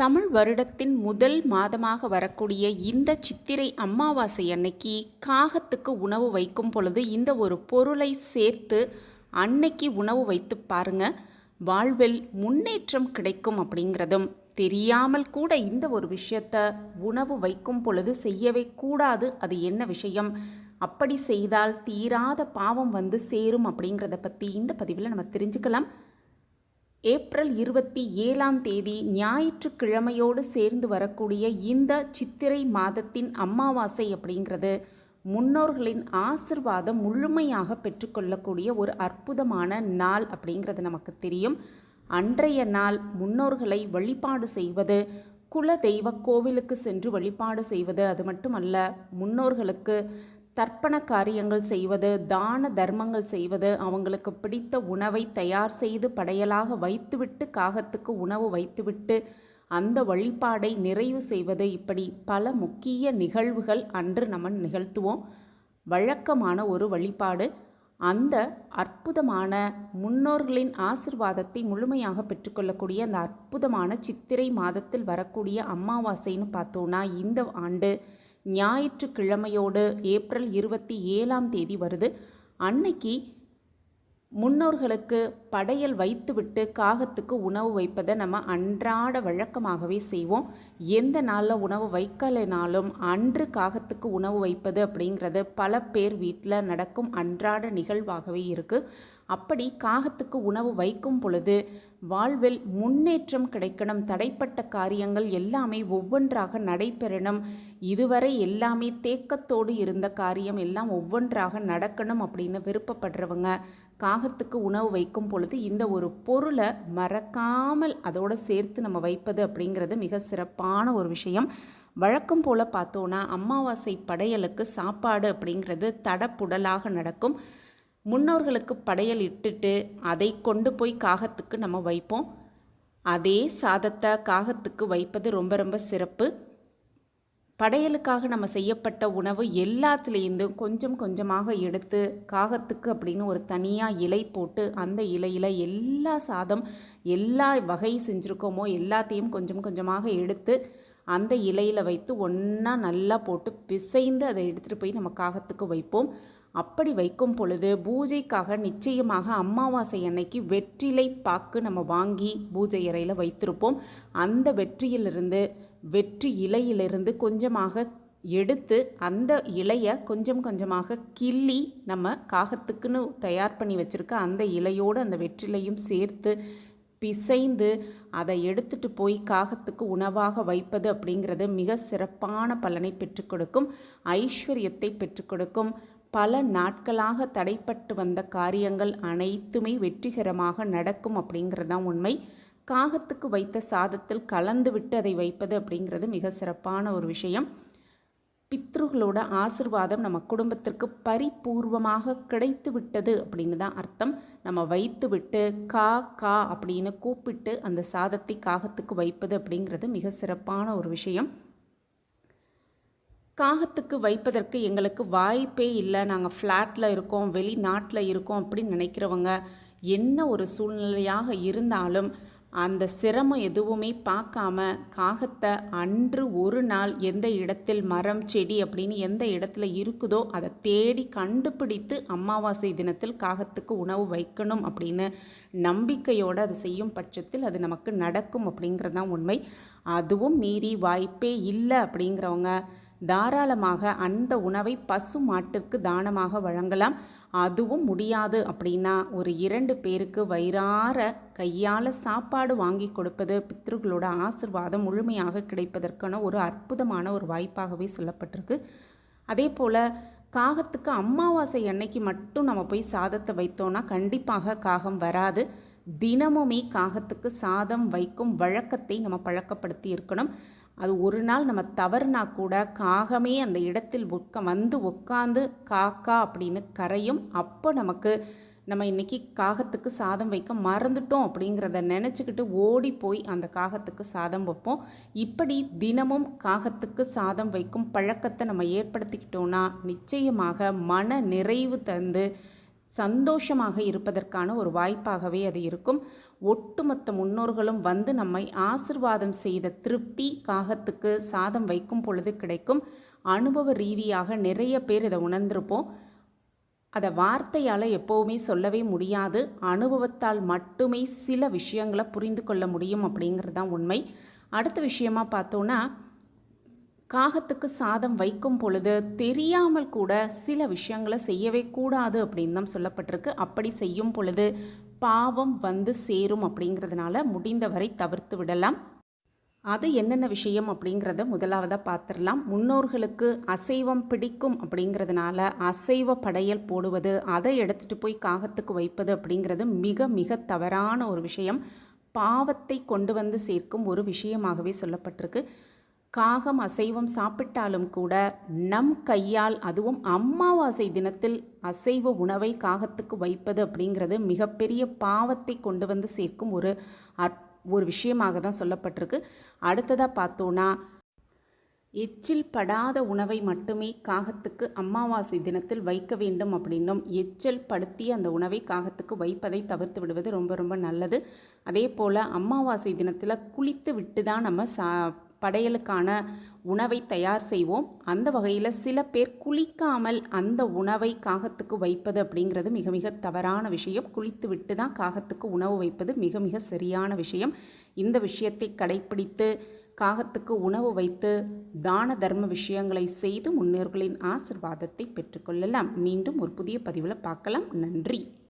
தமிழ் வருடத்தின் முதல் மாதமாக வரக்கூடிய இந்த சித்திரை அமாவாசை அன்னைக்கு காகத்துக்கு உணவு வைக்கும் பொழுது இந்த ஒரு பொருளை சேர்த்து அன்னைக்கு உணவு வைத்து பாருங்க. வாழ்வில் முன்னேற்றம் கிடைக்கும் அப்படிங்கிறதும் தெரியாமல் கூட இந்த ஒரு விஷயத்த உணவு வைக்கும் பொழுது செய்யவே கூடாது அது என்ன விஷயம்? அப்படி செய்தால் தீராத பாவம் வந்து சேரும் அப்படிங்கிறத பற்றி இந்த பதிவில் நம்ம தெரிஞ்சுக்கலாம். ஏப்ரல் இருபத்தி ஏழாம் தேதி ஞாயிற்றுக்கிழமையோடு சேர்ந்து வரக்கூடிய இந்த சித்திரை மாதத்தின் அமாவாசை அப்படிங்கிறது முன்னோர்களின் ஆசிர்வாதம் முழுமையாக பெற்றுக்கொள்ளக்கூடிய ஒரு அற்புதமான நாள் அப்படிங்கிறது நமக்கு தெரியும். அன்றைய நாள் முன்னோர்களை வழிபாடு செய்வது குல தெய்வ கோவிலுக்கு சென்று வழிபாடு செய்வது அது மட்டுமல்ல முன்னோர்களுக்கு தர்ப்பண காரியங்கள் செய்வது தான தர்மங்கள் செய்வது அவங்களுக்கு பிடித்த உணவை தயார் செய்து படையலாக வைத்துவிட்டு காகத்துக்கு உணவு வைத்துவிட்டு அந்த வழிபாடை நிறைவு செய்வது இப்படி பல முக்கிய நிகழ்வுகள் அன்று நம்ம நிகழ்த்துவோம். வழக்கமான ஒரு வழிபாடு. அந்த அற்புதமான முன்னோர்களின் ஆசிர்வாதத்தை முழுமையாக பெற்றுக்கொள்ளக்கூடிய அந்த அற்புதமான சித்திரை மாதத்தில் வரக்கூடிய அமாவாசைன்னு பார்த்தோன்னா இந்த ஆண்டு ஞாயிற்றுக்கிழமையோடு ஏப்ரல் இருபத்தி ஏழாம் தேதி வருது. அன்னைக்கு முன்னோர்களுக்கு படையல் வைத்துவிட்டு காகத்துக்கு உணவு வைப்பதை நம்ம அன்றாட வழக்கமாகவே செய்வோம். எந்த நாளில் உணவு வைக்கலைனாலும் அன்று காகத்துக்கு உணவு வைப்பது அப்படிங்கிறது பல பேர் வீட்டில் நடக்கும் அன்றாட நிகழ்வாகவே இருக்குது அப்படி காகத்துக்கு உணவு வைக்கும் பொழுது வாழ்வில் முன்னேற்றம் கிடைக்கணும் தடைப்பட்ட காரியங்கள் எல்லாமே ஒவ்வொன்றாக நடைபெறணும். இதுவரை எல்லாமே தேக்கத்தோடு இருந்த காரியம் எல்லாம் ஒவ்வொன்றாக நடக்கணும் அப்படின்னு விருப்பப்படுறவங்க காகத்துக்கு உணவு வைக்கும் பொழுது இந்த ஒரு பொருளை மறக்காமல் அதோடு சேர்த்து நம்ம வைப்பது அப்படிங்கிறது மிக சிறப்பான ஒரு விஷயம். வழக்கம் போல் பார்த்தோன்னா அமாவாசை படையலுக்கு சாப்பாடு அப்படிங்கிறது தடப்புடலாக நடக்கும். முன்னோர்களுக்கு படையல் இட்டுட்டு அதை கொண்டு போய் காகத்துக்கு நம்ம வைப்போம். அதே சாதத்தை காகத்துக்கு வைப்பது ரொம்ப ரொம்ப சிறப்பு. படையலுக்காக நம்ம செய்யப்பட்ட உணவு எல்லாத்துலேருந்தும் கொஞ்சம் கொஞ்சமாக எடுத்து காகத்துக்கு அப்படின்னு ஒரு தனியாக இலை போட்டு அந்த இலையில் எல்லா சாதம் எல்லா வகை செஞ்சுருக்கோமோ எல்லாத்தையும் கொஞ்சம் கொஞ்சமாக எடுத்து அந்த இலையில் வைத்து ஒன்றா நல்லா போட்டு பிசைந்து அதை எடுத்துகிட்டு போய் நம்ம காகத்துக்கு வைப்போம். அப்படி வைக்கும் பொழுது பூஜைக்காக நிச்சயமாக அமாவாசை அன்னைக்கு வெற்றிலை பாக்கு நம்ம வாங்கி பூஜை அறையில் வைத்திருப்போம். அந்த வெற்றியிலிருந்து வெற்றி இலையிலிருந்து கொஞ்சமாக எடுத்து அந்த இலையை கொஞ்சம் கொஞ்சமாக கிள்ளி நம்ம காகத்துக்குன்னு தயார் பண்ணி வச்சுருக்க அந்த இலையோடு அந்த வெற்றிலையும் சேர்த்து பிசைந்து அதை எடுத்துட்டு போய் காகத்துக்கு உணவாக வைப்பது அப்படிங்கிறது மிக சிறப்பான பலனை பெற்றுக் கொடுக்கும் ஐஸ்வர்யத்தை பெற்றுக் கொடுக்கும். பல நாட்களாக தடைப்பட்டு வந்த காரியங்கள் அனைத்துமே வெற்றிகரமாக நடக்கும் அப்படிங்கிறது தான் உண்மை. காகத்துக்கு வைத்த சாதத்தில் கலந்து விட்டு அதை வைப்பது அப்படிங்கிறது மிக சிறப்பான ஒரு விஷயம். பித்ருகளோட ஆசிர்வாதம் நம்ம குடும்பத்திற்கு பரிபூர்வமாக கிடைத்து விட்டது அப்படின்னு தான் அர்த்தம். நம்ம வைத்து விட்டு கா கா அப்படின்னு கூப்பிட்டு அந்த சாதத்தை காகத்துக்கு வைப்பது அப்படிங்கிறது மிக சிறப்பான ஒரு விஷயம். காகத்துக்கு வைப்பதற்கு எங்களுக்கு வாய்ப்பே இல்லை. நாங்கள் ஃப்ளாட்டில் இருக்கோம் வெளிநாட்டில் இருக்கோம் அப்படின்னு நினைக்கிறவங்க என்ன ஒரு சூழ்நிலையாக இருந்தாலும் அந்த சிரமம் எதுவுமே பார்க்காம காகத்தை அன்று ஒரு நாள் எந்த இடத்தில் மரம் செடி அப்படின்னு எந்த இடத்துல இருக்குதோ அதை தேடி கண்டுபிடித்து அமாவாசை தினத்தில் காகத்துக்கு உணவு வைக்கணும் அப்படின்னு நம்பிக்கையோடு அது செய்யும் பட்சத்தில் அது நமக்கு நடக்கும் அப்படிங்கிறது தான் உண்மை. அதுவும் மீறி வாய்ப்பே இல்லை அப்படிங்கிறவங்க தாராளமாக அந்த உணவை பசு மாட்டிற்கு தானமாக வழங்கலாம். அதுவும் முடியாது அப்படின்னா ஒரு இரண்டு பேருக்கு வயிறார கையால் சாப்பாடு வாங்கி கொடுப்பது பித்ருகளோட ஆசிர்வாதம் முழுமையாக கிடைப்பதற்கான ஒரு அற்புதமான ஒரு வாய்ப்பாகவே சொல்லப்பட்டிருக்கு. அதே போல் காகத்துக்கு அமாவாசை அன்னைக்கு மட்டும் நம்ம போய் சாதத்தை வைத்தோன்னா கண்டிப்பாக காகம் வராது. தினமுமே காகத்துக்கு சாதம் வைக்கும் வழக்கத்தை நம்ம பழக்கப்படுத்தி இருக்கணும். அது ஒரு நாள் நம்ம தவறுனா கூட காகமே அந்த இடத்தில் உட்க வந்து உட்காந்து காக்கா அப்படின்னு கரையும் அப்போ நமக்கு நம்ம இன்றைக்கி காகத்துக்கு சாதம் வைக்க மறந்துட்டோம் அப்படிங்கிறத நினச்சிக்கிட்டு ஓடி போய் அந்த காகத்துக்கு சாதம் வைப்போம். இப்படி தினமும் காகத்துக்கு சாதம் வைக்கும் பழக்கத்தை நம்ம ஏற்படுத்திக்கிட்டோன்னா நிச்சயமாக மன நிறைவு தந்து சந்தோஷமாக இருப்பதற்கான ஒரு வாய்ப்பாகவே அது இருக்கும். ஒட்டுமொத்த முன்னோர்களும் வந்து நம்மை ஆசிர்வாதம் செய்த திருப்தி காகத்துக்கு சாதம் வைக்கும் பொழுது கிடைக்கும் அனுபவ ரீதியாக நிறைய பேர் இதை உணர்ந்திருப்போம். அதை வார்த்தையால் எப்போவுமே சொல்லவே முடியாது. அனுபவத்தால் மட்டுமே சில விஷயங்களை புரிந்து கொள்ள முடியும் அப்படிங்கிறது தான் உண்மை. அடுத்த விஷயமா பார்த்தோன்னா காகத்துக்கு சாதம் வைக்கும் பொழுது தெரியாமல் கூட சில விஷயங்களை செய்யவே கூடாது அப்படின்னு தான் சொல்லப்பட்டிருக்கு. அப்படி செய்யும் பொழுது பாவம் வந்து சேரும் அப்படிங்கிறதுனால முடிந்தவரை தவிர்த்து விடலாம். அது என்னென்ன விஷயம் அப்படிங்கிறத முதலாவதாக பார்த்துடலாம். முன்னோர்களுக்கு அசைவம் பிடிக்கும் அப்படிங்கிறதுனால அசைவ படையல் போடுவது அதை எடுத்துகிட்டு போய் காகத்துக்கு வைப்பது அப்படிங்கிறது மிக மிக தவறான ஒரு விஷயம். பாவத்தை கொண்டு வந்து சேர்க்கும் ஒரு விஷயமாகவே சொல்லப்பட்டிருக்கு. காகம் அசைவம் சாப்பிட்டாலும் கூட நம் கையால் அதுவும் அமாவாசை தினத்தில் அசைவ உணவை காகத்துக்கு வைப்பது அப்படிங்கிறது மிகப்பெரிய பாவத்தை கொண்டு வந்து சேர்க்கும் ஒரு அற் ஒரு விஷயமாக தான் சொல்லப்பட்டிருக்கு. அடுத்ததாக பார்த்தோன்னா எச்சில் படாத உணவை மட்டுமே காகத்துக்கு அமாவாசை தினத்தில் வைக்க வேண்டும் அப்படின்னும் எச்சில் படுத்தி அந்த உணவை காகத்துக்கு வைப்பதை தவிர்த்து விடுவது ரொம்ப ரொம்ப நல்லது. அதே போல் அமாவாசை தினத்தில் குளித்து விட்டு தான் நம்ம சா படையலுக்கான உணவை தயார் செய்வோம். அந்த வகையில் சில பேர் குளிக்காமல் அந்த உணவை காகத்துக்கு வைப்பது அப்படிங்கிறது மிக மிக தவறான விஷயம். குளித்து விட்டு தான் காகத்துக்கு உணவு வைப்பது மிக மிக சரியான விஷயம். இந்த விஷயத்தை கடைப்பிடித்து காகத்துக்கு உணவு வைத்து தான தர்ம விஷயங்களை செய்து முன்னோர்களின் ஆசிர்வாதத்தை பெற்றுக்கொள்ளலாம் மீண்டும் ஒரு புதிய பதிவில் பார்க்கலாம். நன்றி.